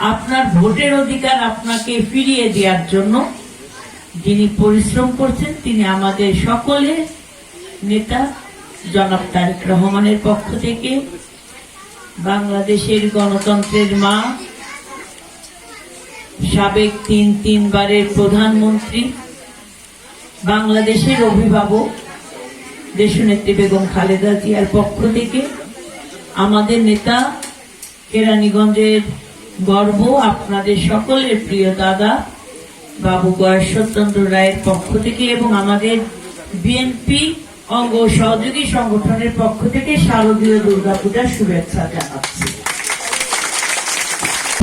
আপনার ভোটের অধিকার আপনাকে ফিরিয়ে দেওয়ার জন্য যিনি পরিশ্রম করছেন, তিনি আমাদের সকলের নেতা জনাব তারেক রহমানের পক্ষ থেকে, বাংলাদেশের গণতন্ত্রের মা, সাবেক তিন তিনবারের প্রধানমন্ত্রী, বাংলাদেশের অভিভাবক দেশনেত্রী বেগম খালেদা জিয়ার পক্ষ থেকে, আমাদের নেতা কেরানীগঞ্জের গর্ব আপনাদের সকলের প্রিয় দাদা বাবু গয়েশ্বরচন্দ্র রায়ের পক্ষ থেকে এবং আমাদের বিএনপি অঙ্গ সহযোগী সংগঠনের পক্ষ থেকে শারদীয় দুর্গাপূজার শুভেচ্ছা জানাচ্ছি।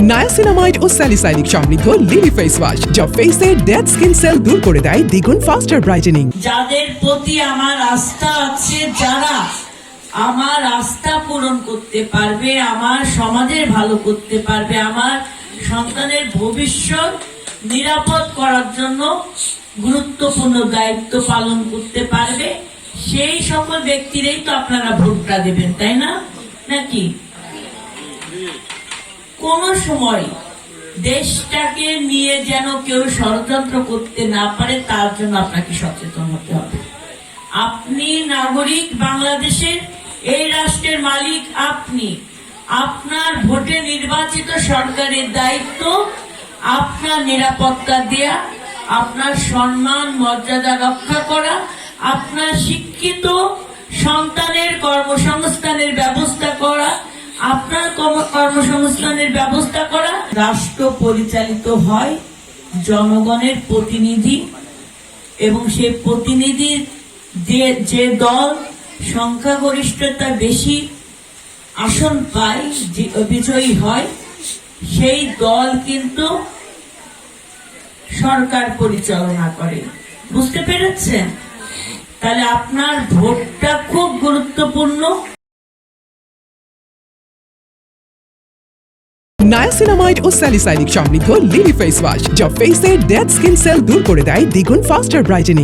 নায়াসিনামাইড ও স্যালিসাইনিক সমৃদ্ধ লিলি ফেস ওয়াশ যা ফেসের ডেড স্কিন সেল দূর করে দেয় দ্বিগুণ ফাস্টার ব্রাইটেনিং যাদের প্রতি আমার আস্থা আছে যারা আমার আস্থা পূরণ করতে পারবে, আমার সমাজের ভালো করতে পারবে, আমার সন্তানের ভবিষ্যৎ নিরাপদ করার জন্য গুরুত্বপূর্ণ দায়িত্ব পালন করতে পারবে। সেই সকল ব্যক্তিরাই তো আপনারা ভোটটা দেবেন, তাই না? নাকি? কোন সময় দেশটাকে নিয়ে যেন কেউ ষড়যন্ত্র করতে না পারে, তার জন্য আপনাকে সচেতন হতে হবে। আপনি নাগরিক বাংলাদেশের এই রাষ্ট্রের মালিক আপনি। আপনার ভোটে নির্বাচিত সরকারের দায়িত্ব, আপনার নিরাপত্তা দেয়া, আপনার সম্মান, মর্যাদা রক্ষা করা, আপনার শিক্ষিত সন্তানের কর্মসংস্থানের ব্যবস্থা করা, আপনার কর্মসংস্থানের ব্যবস্থা করা। রাষ্ট্র পরিচালিত হয় জনগণের প্রতিনিধি এবং সেই প্রতিনিধির যে যে দল সংখ্যাগরিষ্ঠতা বেশি আসন পায় বিজয়ী হয়, সেই দল কিন্তু সরকার পরিচালনা করে। বুঝতে পেরেছেন? তাহলে আপনার ভোটটা খুব গুরুত্বপূর্ণ। নায়াসিনামাইড ও স্যালিসাইনিক সমৃদ্ধ লিলি ফেস ওয়াশ যা ফেসের ডেড স্কিন সেল দূর করে দেয়, দ্বিগুণ ফাস্টার ব্রাইটেনিং